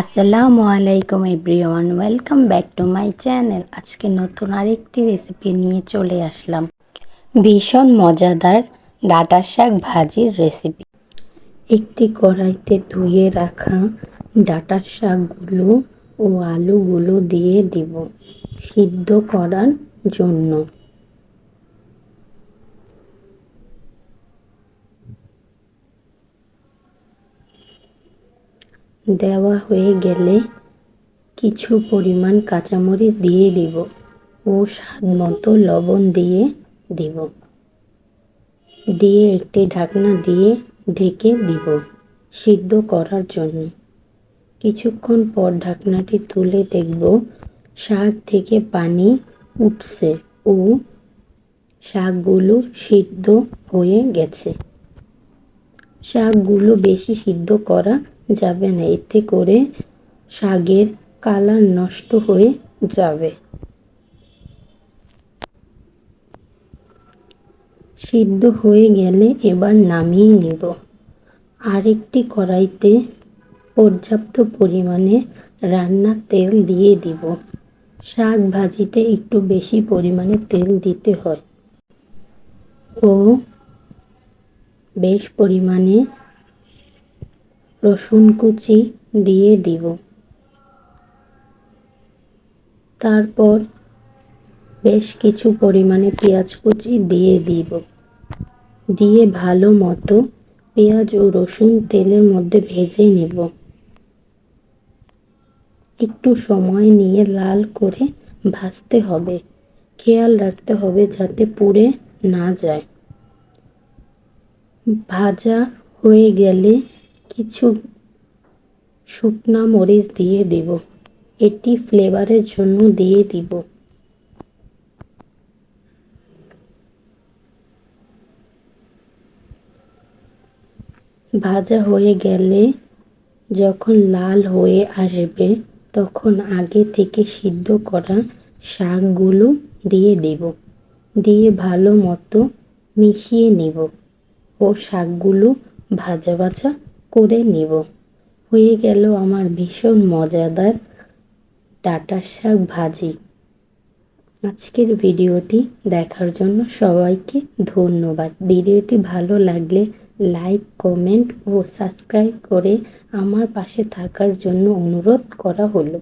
আসসালামু আলাইকুম everyone, welcome back to my channel. আজকে নতুন আরেকটি রেসিপি নিয়ে চলে আসলাম। ভীষণ মজাদার ডাটা শাক ভাজির রেসিপি। একটি কড়াইতে ধুয়ে রাখা ডাটা শাকগুলো ও আলুগুলো দিয়ে দিব সিদ্ধ করার জন্য। দেওয়া হয়ে গেলে কিছু পরিমাণ কাঁচামরিচ দিয়ে দিব ও স্বাদ মতো লবণ দিয়ে দিব। দিয়ে একটি ঢাকনা দিয়ে ঢেকে দিব সিদ্ধ করার জন্য। কিছুক্ষণ পর ঢাকনাটি তুলে দেখব শাক থেকে পানি উঠছে ও শাকগুলো সিদ্ধ হয়ে গেছে। শাকগুলো বেশি সিদ্ধ করা যাবে না। এতে করে শাকের কালার নষ্ট হয়ে যাবে। সিদ্ধ হয়ে গেলে এবার নামিয়ে নেব। আরেকটি কড়াইতে পর্যাপ্ত পরিমাণে রান্নার তেল দিয়ে দিব। শাক ভাজিতে একটু বেশি পরিমাণে তেল দিতে হয়। ও বেশ পরিমাণে রসুন কুচি দিয়ে দিব। তারপর বেশ কিছু পরিমাণে পেঁয়াজ কুচি দিয়ে দিব। দিয়ে ভালো মতো পেঁয়াজ ও রসুন তেলের মধ্যে ভেজে নেব। একটু সময় নিয়ে লাল করে ভাজতে হবে। খেয়াল রাখতে হবে যাতে পুড়ে না যায়। ভাজা হয়ে গেলে কিছু শুকনা মরিচ দিয়ে দিব। এটি ফ্লেভারের জন্য দিয়ে দিব। ভাজা হয়ে গেলে যখন লাল হয়ে আসবে, তখন আগে থেকে সিদ্ধ করা শাকগুলো দিয়ে দেব। দিয়ে ভালো মতো মিশিয়ে নেব ও শাকগুলো ভাজা ভাজা করে নেব। হয়ে গেল আমার ভীষণ মজাদার ডাটা শাক ভাজি। আজকের ভিডিওটি দেখার জন্য সবাইকে ধন্যবাদ। ভিডিওটি ভালো লাগলে লাইক, কমেন্ট ও সাবস্ক্রাইব করে আমার পাশে থাকার জন্য অনুরোধ করা হলো।